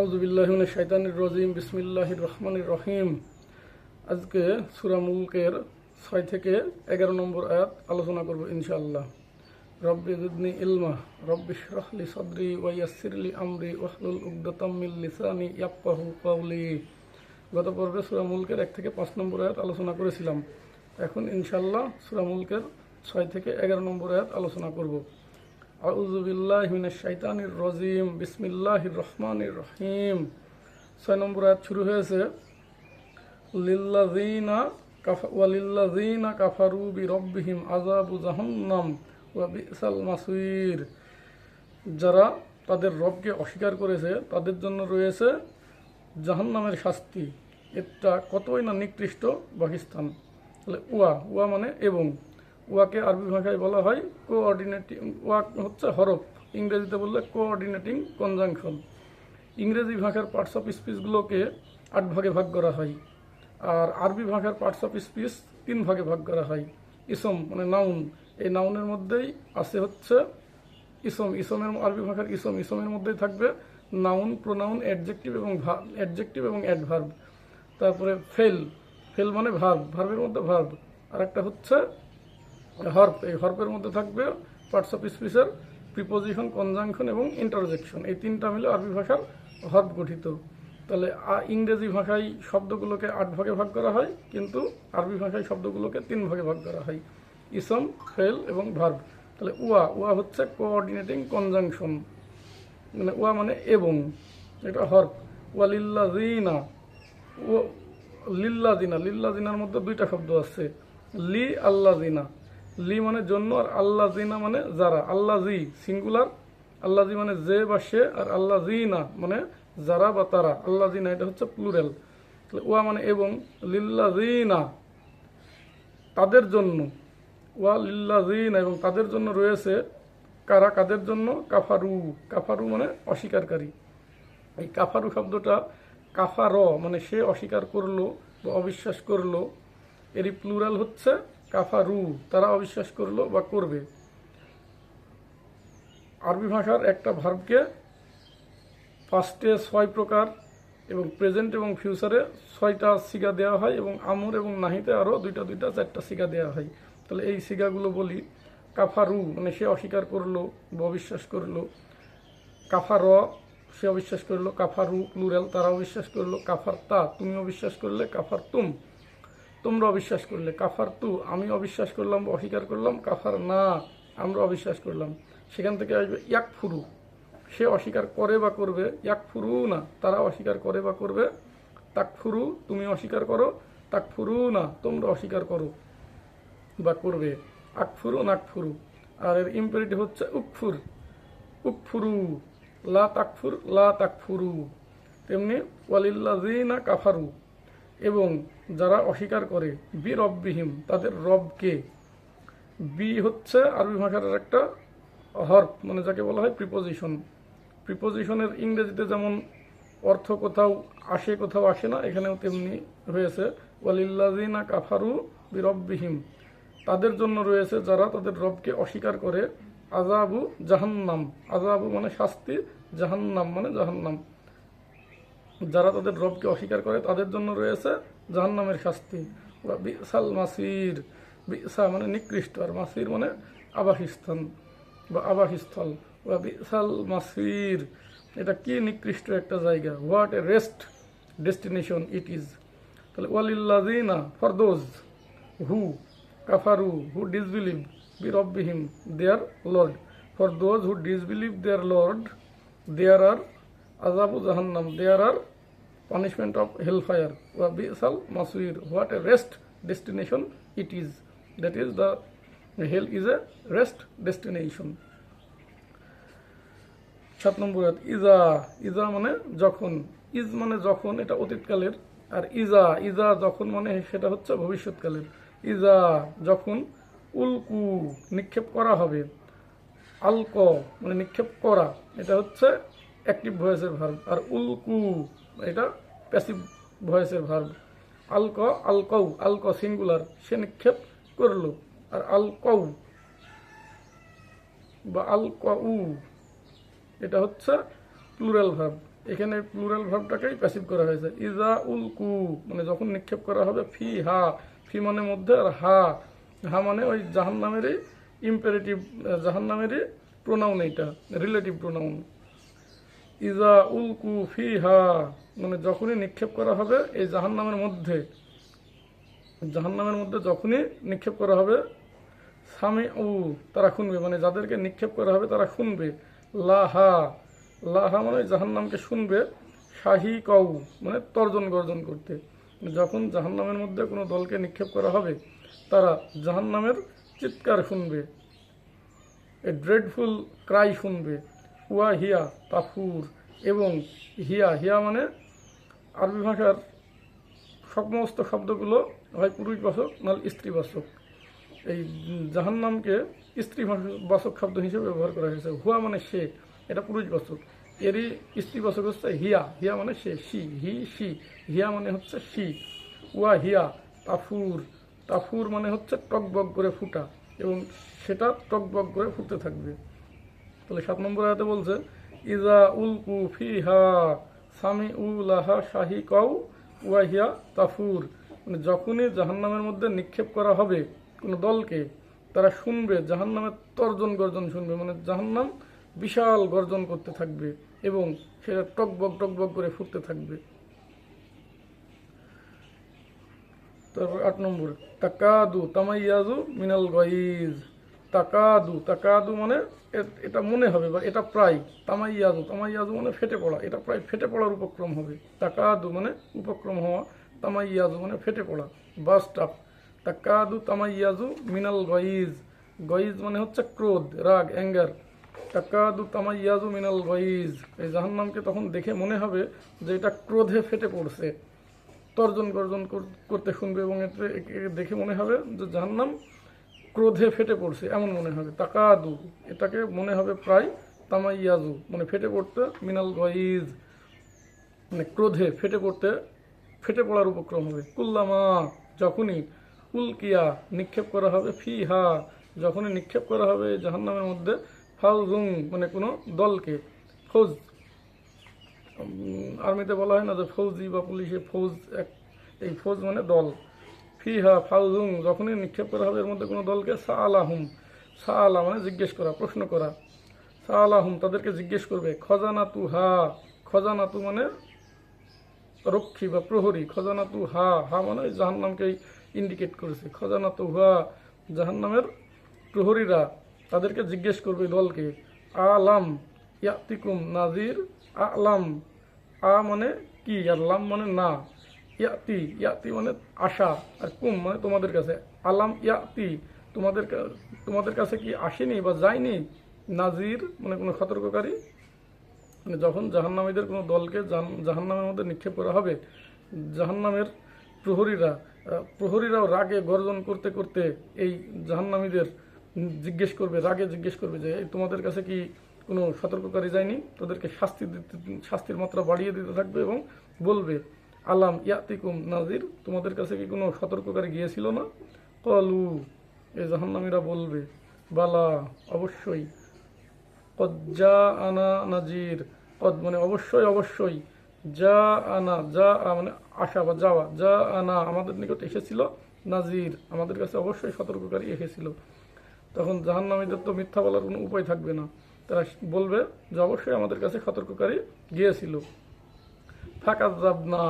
আউজুবিল্লাহিন শৈতানির রজিম, বিসমিল্লাহির রহমানির রহিম। আজকে সুরা মুলকের ছয় থেকে এগারো নম্বর আয়াত আলোচনা করব ইনশাআল্লাহ। রব্বি জুদনি ইলমা, রব্বি শরহলি সদরি ওয়াইয়াসিরলি আমরি ওয়াহলুল উগদাতাম মিন লিসানি ইয়াফকাহু কাওলি। গত পর্বে সুরা মুলকের এক থেকে পাঁচ নম্বর আয়াত আলোচনা করেছিলাম। এখন ইনশাআল্লাহ সুরা মুলকের ছয় থেকে এগারো নম্বর আয়াত আলোচনা করব। আউজুবিল্লাহ মিনাশ শাইতানির রজিম। বিসমিল্লাহির রহমানির রহিম। ছয় নম্বর আয়াত শুরু হয়েছে, লিল্লাযীনা কাফা ওয়ালিল্লাযীনা কাফারু বিরব্বিহিম আযাবু জাহান্নাম ওয়া বিসাল মাসির। যারা তাদের রবকে অস্বীকার করেছে, তাদের জন্য রয়েছে জাহান্নামের শাস্তি। এটা কতই না নিকৃষ্ট পাকিস্তান তাহলে ওয়া ওয়া মানে এবং। ওয়াকে আরবি ভাষায় বলা হয় কোঅর্ডিনেটিং ওয়া হচ্ছে হরফ, ইংরেজিতে বললে কোঅর্ডিনেটিং কনজাংশন ইংরেজি ভাষার পার্টস অফ স্পিচগুলোকে আট ভাগে ভাগ করা হয়, আর আরবি ভাষার পার্টস অফ স্পিচ তিন ভাগে ভাগ করা হয়। ইসম মানে নাউন এই নাউনের মধ্যেই আছে হচ্ছে ইসম। ইসমের, আরবি ভাষার ইসম, ইসমের মধ্যেই থাকবে নাউন প্রোনাউন অ্যাডজেক্টিভ এবং অ্যাডজেক্টিভ এবং অ্যাডভার্ব তারপরে ফেল ফেল মানে ভার্ব ভার্বের মধ্যে ভার্ব আর একটা হচ্ছে হর্প, এই হর্পের মধ্যে থাকবে পার্টস অফ স্পিচের প্রিপোজিশন, কনজাংশন এবং ইন্টারজেকশন। এই তিনটা মিলে আরবি ভাষার হর্প গঠিত। তাহলে ইংরেজি ভাষায় শব্দগুলোকে আট ভাগে ভাগ করা হয়, কিন্তু আরবি ভাষায় শব্দগুলোকে তিন ভাগে ভাগ করা হয়। ইসম, ফেল এবং ভার্ব। তাহলে উয়া উয়া হচ্ছে কোঅর্ডিনেটিং কনজাংশন মানে উয়া মানে এবং, এটা হর্প। ওয়া লিল্লাজিনা ও লিল্লা জিনা লিল্লাজিনা লিল্লাজিনার মধ্যে দুইটা শব্দ আছে। লি আল্লাজিনা লি মানে জন্য আর আল্লাহ জিনা মানে যারা। আল্লাহ জি সিঙ্গুলার আল্লাহ জি মানে যে বা সে আর আল্লাহ জিনা মানে যারা বা তারা। আল্লাহ জিনা এটা হচ্ছে প্লুরাল ওয়া মানে এবং লিল্লা জিনা তাদের জন্য। ওয়া লিল্লা জিনা এবং তাদের জন্য রয়েছে কারা? কাদের জন্য? কাফারু। কাফারু মানে অস্বীকারী। এই কাফারু শব্দটা কাফার মানে সে অস্বীকার করল বা অবিশ্বাস করল। এরই প্লুরাল হচ্ছে কাফারু, তারা অবিশ্বাস করল বা করবে। আরবি ভাষার একটা ভার্বকে ফার্স্টে ছয় প্রকার এবং প্রেজেন্ট এবং ফিউচারে ছয়টা সিগা দেওয়া হয় এবং আমর এবং নাহিতে আরও দুইটা দুইটা চারটা সিগা দেওয়া হয়। তাহলে এই সিগাগুলো বলি, কাফারু মানে সে অস্বীকার করল বা অবিশ্বাস করল। কাফার, সে অবিশ্বাস করল। কাফারু প্লুরাল তারা অবিশ্বাস করল। কাফার তা তুমি অবিশ্বাস করলে। কাফার তুম তোমরা অবিশ্বাস করলে। কাফার তু আমি অবিশ্বাস করলাম বা অস্বীকার করলাম, কাফার না আমরা অবিশ্বাস করলাম। সেখান থেকে আসবে ইয়াক ফুরু সে অস্বীকার করে বা করবে ইয়াক ফুরু না, তারা অস্বীকার করে বা করবে। তাক ফুরু তুমি অস্বীকার করো। তাক ফুরু না, তোমরা অস্বীকার করো বা করবে। আকফুরু, নাকফুরু। আর এর ইম্পারেটিভ হচ্ছে উকফুর। উকফুরু, লা তাকফুর, লা তাকফুরু। তেমনি ওয়ালিল্লাজিনা কাফারু। এবং যারা অস্বীকার করে, বি রব্বিহিম, তাদের রবকে বি হচ্ছে আরবি ভাষার একটা হর্প মানে যাকে বলা হয় প্রিপোজিশন প্রিপোজিশনের ইংরেজিতে যেমন অর্থ কোথাও আসে কোথাও আসে না, এখানেও তেমনি হয়েছে। ওয়ালিল্লাজিনা কাফারু বি রব্বিহিম। তাদের জন্য রয়েছে যারা তাদের রবকে অস্বীকার করে আজাবু জাহান্নাম। আজাবু মানে শাস্তি, জাহান্নাম মানে জাহান্নাম। যারা তাদের রবকে অস্বীকার করে, তাদের জন্য রয়েছে জাহান্নামের শাস্তি। বা বিশাল মাসির বিশা মানে নিকৃষ্ট, আর মাসির মানে আবাসস্থান বা আবাসস্থল। বা বিশাল মাসির, এটা কি নিকৃষ্ট একটা জায়গা? What a rest destination it is তাহলে ওয়ালিল্লাজিনা ফর দোজ হু কাফারু, হু ডিসবিলিভ বি রব্বিহিম their lord. For those who disbelieve, their lord, there are আজাবু জাহান্নাম, there are punishment of hellfire ওয়া বিসাল মাসুইর what a rest destination it is that is the hell is a rest destination সাত নম্বর ইজা ইজা মানে যখন। Is মানে যখন, এটা অতীতকালের। আর ইজা ইজা যখন মানে সেটা হচ্ছে ভবিষ্যৎকালের। ইজা যখন উলকু, নিক্ষেপ করা হবে। আলক মানে নিক্ষেপ করা। এটা হচ্ছে অ্যাক্টিভ ভয়েসের ভার্ব আর উলকু, এটা প্যাসিভ ভয়েসের ভার্ব আলক, আলকৌ, আলক সিঙ্গুলার সে নিক্ষেপ করল আর আলকৌ বা আলকউ, এটা হচ্ছে প্লুরাল ভার্ব এখানে প্লুরাল ভার্বটাকেই প্যাসিভ করা হয়েছে। ইজা উল কু মানে যখন নিক্ষেপ করা হবে, ফি, হা। ফি মানে মধ্যে আর হা। হা মানে ওই জাহান নামেরই ইম্পারেটিভ জাহান নামেরই প্রোনাউন এইটা রিলেটিভ প্রোনাউন ইজা উল কু ফি হা মানে যখনই নিক্ষেপ করা হবে, এই জাহান নামের মধ্যে জাহান নামের মধ্যে যখনই নিক্ষেপ করা হবে সামি উ তারা শুনবে মানে যাদেরকে নিক্ষেপ করা হবে তারা শুনবে লাহা লাহা মানে জাহান্নামকে শুনবে শাহি কউ মানে তর্জন গর্জন করতে। যখন জাহান্নামের মধ্যে কোনো দলকে নিক্ষেপ করা হবে, তারা জাহান্নামের চিৎকার শুনবে, এ ড্রেডফুল ক্রাই শুনবে। হুয়া হিয়া তাফুর এবং হিয়া হিয়া মানে আরবি ভাষার সমস্ত শব্দগুলো হয় পুরুষ পুরুষবাচক, নাহলে স্ত্রীবাচক। এই জাহান্নামকে স্ত্রী বাচক শব্দ হিসেবে ব্যবহার করা হয়েছে। হুয়া মানে সে, এটা পুরুষবাচক। এরই স্ত্রীবাচক হচ্ছে হিয়া হিয়া মানে সে সি হি সি হিয়া মানে হচ্ছে সি ওয়া হিয়া, তাফুর। তাফুর মানে হচ্ছে টকবক করে ফুটা এবং সেটা টকবক করে ফুটতে থাকবে। তাহলে সাত নম্বর আয়াতে বলছে ইজা উলকু ফিহা সামি উলাহা শাহি কউ ওয়াহিয়া তাফুর। মানে যখনই জাহান্নামের মধ্যে নিক্ষেপ করা হবে কোনো দলকে, তারা শুনবে, জাহান্নামের তর্জন গর্জন শুনবে মানে জাহান্নাম বিশাল গর্জন করতে থাকবে এবং সেটা টকবক টকবক করে ফুটতে থাকবে। তারপর আট নম্বর, তাকাদু তামাইয়াজু মিনাল গইজ। তাকাদু তাকাদু মানে এটা মনে হবে, বা এটা প্রায় তামাইয়াজু তামাইয়াজু মানে ফেটে পড়া, এটা প্রায় ফেটে পড়ার উপক্রম হবে। তাকাদু মানে উপক্রম হওয়া তামাইয়াজু মানে ফেটে পড়া। বাস স্টাপ। তাকাদু তামাইয়াজু মিনাল গইজ গইজ মানে হচ্ছে ক্রোধ, রাগ, অ্যাঙ্গার। তাকাদু তামাইয়াজু মিনাল গইজ এই জাহান্নামকে তখন দেখে মনে হবে যে এটা ক্রোধে ফেটে পড়ছে। তর্জন গর্জন করতে শুনবে এবং এতে দেখে মনে হবে যে জাহান্নাম ক্রোধে ফেটে পড়ছে, এমন মনে হবে। তাকাদু, এটাকে মনে হবে প্রায় তামাইয়াজু মানে ফেটে পড়তে মিনাল গইজ মানে ক্রোধে ফেটে পড়তে, ফেটে পড়ার উপক্রম হবে। কুল্লামা, যখনই উলকিয়া নিক্ষেপ করা হবে ফি হা যখনই নিক্ষেপ করা হবে জাহান্নামের মধ্যে ফাউজুং মানে কোনো দলকে, ফৌজ আর্মিতে বলা হয় না যে ফৌজি বা পুলিশে ফৌজ, এক, এই ফৌজ মানে দল। ফিহা ফাউজুং যখনই নিক্ষেপ করা হবে এর মধ্যে কোনো দলকে সা আলাহুম সা আলা মানে জিজ্ঞেস করা, প্রশ্ন করা। সা আলাহুম তাদেরকে জিজ্ঞেস করবে খজানা তু হা খজানা তু মানে রক্ষী বা প্রহরী খজানা তু হা হা মানে ওই জাহান্নামকেই ইন্ডিকেট করেছে। খজানা তু হা জাহান্নামের প্রহরীরা তাদেরকে জিজ্ঞেস করবে দলকে, আলাম ইয়াতিকুম নাজির আলাম, আ মানে কি, আর লাম মানে না। ইয়াতি ইয়াতি মানে আশা আর কুম মানে তোমাদের কাছে। আলাম ইয়াতি, তোমাদের তোমাদের কাছে কি আসেনি বা যায়নি? নাজির মানে কোনো সতর্ককারী? মানে যখন জাহান্নামীদের কোনো দলকে জাহান- জাহান্নামের মধ্যে নিক্ষেপ করা হবে, জাহান্নামের প্রহরীরা প্রহরীরাও রাগে গর্জন করতে করতে এই জাহান্নামীদের জিজ্ঞেস করবে, রাগে জিজ্ঞেস করবে যে, "এই তোমাদের কাছে কি কোনো সতর্ককারী যায়নি? তাদেরকে শাস্তি দিতে, শাস্তির মাত্রা বাড়িয়ে দিতে থাকবে? এবং বলবে আলাম ইয়াতিকুম নাজির তোমাদের কাছে কি কোনো সতর্ককারী গিয়েছিল না? কলু এই জাহান্নামীরা বলবে, বালা, অবশ্যই। যা আনা নাজির কদ মানে অবশ্যই অবশ্যই। যা আনা যা মানে আসা বা যাওয়া। যা আনা আমাদের নিকট এসেছিল নাজির আমাদের কাছে অবশ্যই সতর্ককারী এসেছিল। তখন জাহান্নামীদের তো মিথ্যা বলার কোনো উপায় থাকবে না। তারা বলবে যে, অবশ্যই আমাদের কাছে সতর্ককারী গিয়েছিল। ফা কাজাব না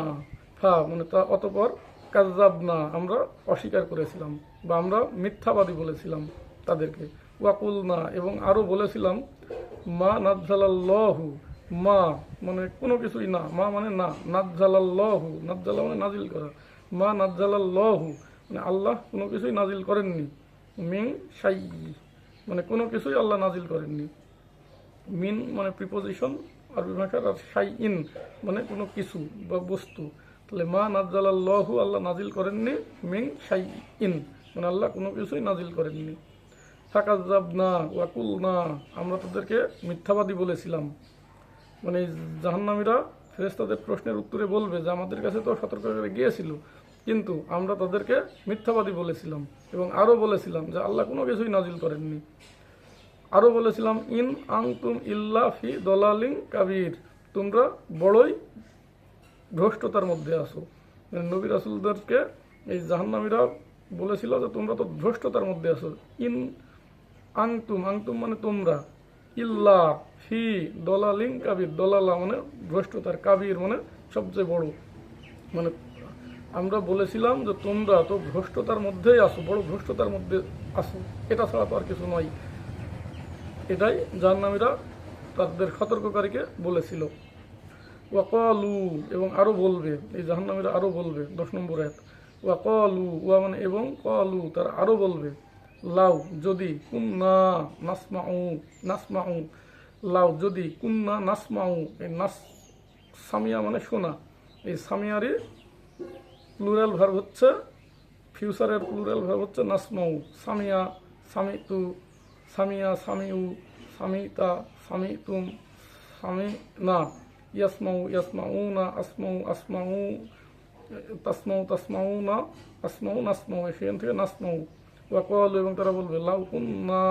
ফা মানে তা, অতপর কাজাব না আমরা অস্বীকার করেছিলাম বা আমরা মিথ্যাবাদী বলেছিলাম তাদেরকে। ওয়াকুল না এবং আরও বলেছিলাম, মা নাজ্জালাল্লাহু, মা মানে কোনো কিছুই না, মা মানে না, নাজ্জালাল্লাহু, নাজ্জালা মানে নাজিল করা। মা নাজ্জালাল্লাহু মানে আল্লাহ কোনো কিছুই নাজিল করেননি। মিং সাই মানে কোনো কিছুই আল্লাহ নাজিল করেননি। মিন মানে প্রিপোজিশন আরবি ভাষার সাই ইন মানে কোনো কিছু বা বস্তু। তাহলে মা নাজ্জালাল্লাহু, আল্লাহ নাজিল করেননি সাই ইন মানে আল্লাহ কোনো কিছুই নাজিল করেননি। ফাকাজাব না ওয়াকুল না আমরা তাদেরকে মিথ্যাবাদী বলেছিলাম। মানে জাহান্নামীরা ফেরেস্তাদের প্রশ্নের উত্তরে বলবে যে, আমাদের কাছে তো সতর্ক করে গিয়েছিল, কিন্তু আমরা তাদেরকে মিথ্যাবাদী বলেছিলাম এবং আরও বলেছিলাম যে, আল্লাহ কোনো কিছুই নাজিল করেননি। আরও বলেছিলাম, ইন আংতুম ইল্লা ফি দলালিং কাবির। তোমরা বড়ই ভ্রষ্টতার মধ্যে আসো মানে নবী রাসুলদেরকে এই জাহান্নামীরা বলেছিল যে, তোমরা তো ভ্রষ্টতার মধ্যে আসো ইন আংতুম আংতুম মানে তোমরা। ইল্লা ফি দলালিং কাবির। দলালা মানে ভ্রষ্টতার, কাবির মানে সবচেয়ে বড়। মানে আমরা বলেছিলাম যে, তোমরা তো ভ্রষ্টতার মধ্যেই আসো বড় ভ্রষ্টতার মধ্যে আসো এটা ছাড়া তো আর কিছু নয়। এটাই জাহান্নামীরা তাদের সতর্ককারীকে বলেছিল। ওয়াকালু, এবং আরও বলবে, এই জাহান্নামীরা আরও বলবে, দশ নম্বর এক ওয়াকালু, ওয়া মানে এবং কলু, তারা আরও বলবে, লাউ যদি কুন্না নাসমাউ নাসমাউ, লাউ যদি কুন্না নাসমাউ, এই নাস, সামিয়া মানে শোনা এই সামিয়ারই প্লুরাল ভার্ব হচ্ছে ফিউচারের প্লুরাল ভার্ব হচ্ছে নাসমাউ, সামিয়া, সামিতু সামিয়া সামিউ সামিতা সামিতুম ইয়াসমাউ ইয়াসমাউ না আসমাউ আসমাউ তাসমাউ না আসমাউ নাসমাউ সেখান থেকে নাসমাউ ওয়াকল এবং তারা বলবে লাউ কুন্না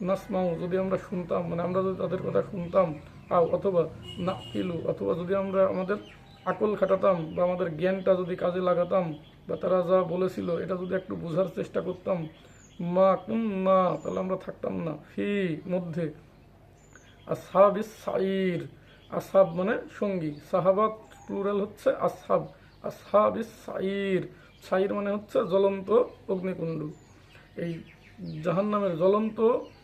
নাসমাউ যদি আমরা শুনতাম মানে আমরা যদি তাদের কথা শুনতাম আও অথবা না কিলু অথবা যদি আমরা আমাদের আকল খাটাতাম বা আমাদের জ্ঞানটা যদি কাজে লাগাতাম বা তারা যা বলেছিল এটা যদি একটু বোঝার চেষ্টা করতাম মা কুন্না তাহলে আমরা থাকতাম না। ফি, মধ্যে। আসহাব সাইর আসহাব মানে সঙ্গী। সাহাবাত প্লুরাল হচ্ছে আসহাব আসহাব সাইর সাইর মানে হচ্ছে জ্বলন্ত অগ্নিকুণ্ড। এই জাহান্নামের জ্বলন্ত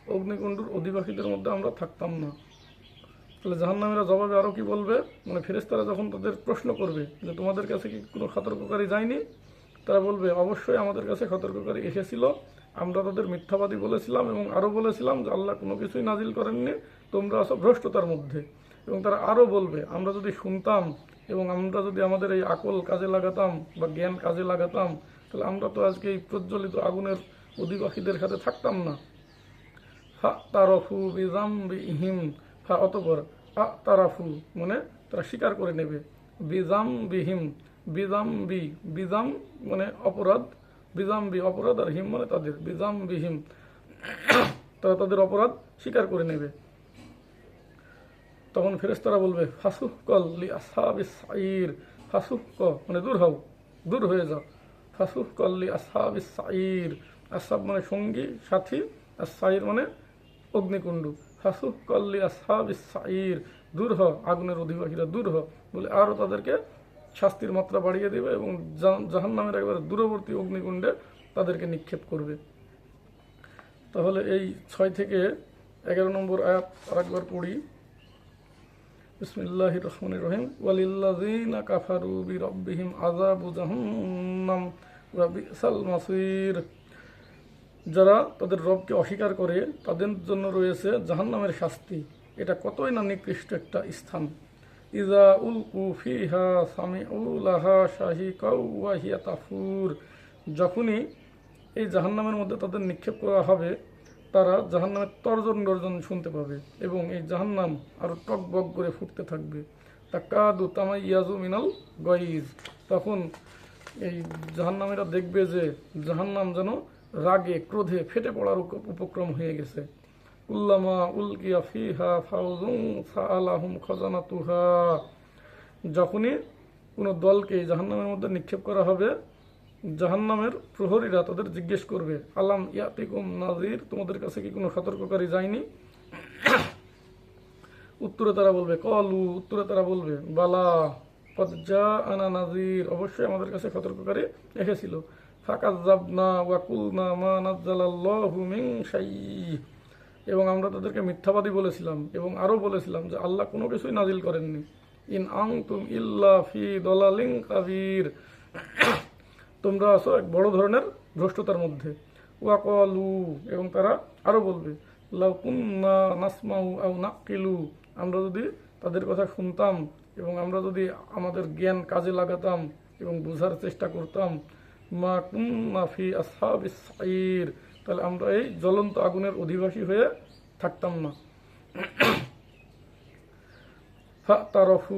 অগ্নিকুণ্ডুর অধিবাসীদের মধ্যে আমরা থাকতাম না। তাহলে জাহান্নামীরা জবাবে আরও কি বলবে? মানে ফেরেস্তারা যখন তাদের প্রশ্ন করবে যে, তোমাদের কাছে কি কোনো সতর্ককারী যায়নি? তারা বলবে, অবশ্যই আমাদের কাছে সতর্ককারী এসেছিল আমরা তাদের মিথ্যাবাদী বলেছিলাম এবং আরও বলেছিলাম যে আল্লাহ কোনো কিছুই নাজিল করেননি, তোমরা আছো ভ্রষ্টতার মধ্যে। এবং তারা আরও বলবে, আমরা যদি শুনতাম এবং আমরা যদি আমাদের এই আকল কাজে লাগাতাম বা জ্ঞান কাজে লাগাতাম, তাহলে আমরা তো আজকে এই প্রজ্বলিত আগুনের অধিবাসীদের সাথে থাকতাম না। ফা তারফু বিজাম বিহিম ফা অতপর আ তারাফু মানে তারা স্বীকার করে নেবে। বিজাম বিহিম বিজাম বি বিজাম মানে অপরাধ বিজাম বি অপরাধ আর হিম মানে তাদের বিজাম বিহিম তারা তাদের অপরাধ স্বীকার করে নেবে। তখন ফেরেস্তারা বলবে ফাসুহ কল লি আসহাবি সাইর ফাসুহ ক মানে দূর হও, দূর হয়ে যাও। ফাসুহ কল লি আসাব মানে সঙ্গী, সাথী, আর সাইর মানে অগ্নিকুণ্ড। ফাসুহ আসহাবি সাইর দূর হ আগুনের অধিবাসীরা দূর হ বলে আরও তাদেরকে শাস্তির মাত্রা বাড়িয়ে দেবে এবং জাহান নামের একেবারে দূরবর্তী অগ্নিকুণ্ডে তাদেরকে নিক্ষেপ করবে। তাহলে এই ছয় থেকে এগারো নম্বর আয়াত আরেকবার পড়ি। বিসমিল্লাহ রহমান রহিম। ওয়ালিল্লাযিনা কাফারু বিরাব্বিহিম আযাবু জাহান্নাম যারা তাদের রবকে অস্বীকার করে, তাদের জন্য রয়েছে জাহান্নামের শাস্তি। এটা কতই না নিকৃষ্ট একটা স্থান। ইজা উল কুফিহা সামি উলাহা শাহি কাউহিয়া তাফুর যখনই এই জাহান্নামের মধ্যে তাদের নিক্ষেপ করা হবে, তারা জাহান্নামের তর্জন গর্জন শুনতে পাবে এবং এই জাহান্নাম আরও টক বক করে ফুটতে থাকবে। তা কাদু ইয়াজু মিনাল গইজ তখন এই জাহান্নামীরা দেখবে যে জাহান্নাম যেন রাগে, ক্রোধে ফেটে পড়ার উপক্রম হয়ে গেছে। উলকিয়া ফিহা ফাউজুং যখনই কোনো দলকে জাহান্নামের মধ্যে নিক্ষেপ করা হবে, জাহান্নামের প্রহরীরা তাদের জিজ্ঞেস করবে, আলাম ইয়াতিকুম নাজির তোমাদের কাছে কি কোনো সতর্ককারী যায়নি? উত্তরে তারা বলবে, কলু। উত্তরে তারা বলবে, বালা পজ্জা আনা নাজির অবশ্যই আমাদের কাছে সতর্ককারী এসেছিল। ফাকাজ্জাবনা ওয়াকুলনা মা নাজ্জালাল্লাহু মিন শাইই। এবং আমরা তাদেরকে মিথ্যাবাদী বলেছিলাম এবং আরও বলেছিলাম যে আল্লাহ কোনো কিছুই নাজিল করেননি। ইন আংতুম ইল্লা ফি দলালিং কাবির। তোমরা আসো এক বড় ধরনের ভ্রষ্টতার মধ্যে। ওয়াকলু এবং তারা আরও বলবে, লাউ কুন্না নাসমাউ আউ নাকিলু। আমরা যদি তাদের কথা শুনতাম এবং আমরা যদি আমাদের জ্ঞান কাজে লাগাতাম এবং বোঝার চেষ্টা করতাম, মা কুন্না ফি আসহাবিস সাইর। তাহলে আমরা এই জ্বলন্ত আগুনের অধিবাসী হয়ে থাকতাম না। তারফু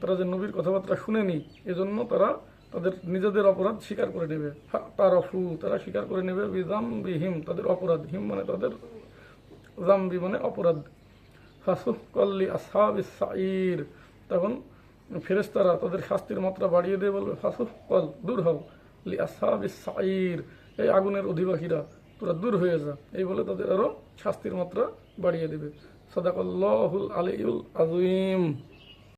তারা যে নবীর কথাবার্তা শুনেনি, এজন্য তারা তাদের নিজেদের অপরাধ স্বীকার করে নেবে। তারফু তারা স্বীকার করে নেবে বিজাম বিহিম তাদের অপরাধ। হিম মানে তাদের, জাম্বি মানে অপরাধ। ফাসুহ কল্লি আসহাব সাইর তখন ফেরেস্তারা তাদের শাস্তির মাত্রা বাড়িয়ে দিয়ে বলবে ফাসুহ কল দূর হও। লি আসহাব সাইর এই আগুনের অধিবাসীরা তোরা দূর হয়ে যা। এই বলে তাদের আরও শাস্তির মাত্রা বাড়িয়ে দেবে। সদাকল্লাহুল আলিউল আযীম।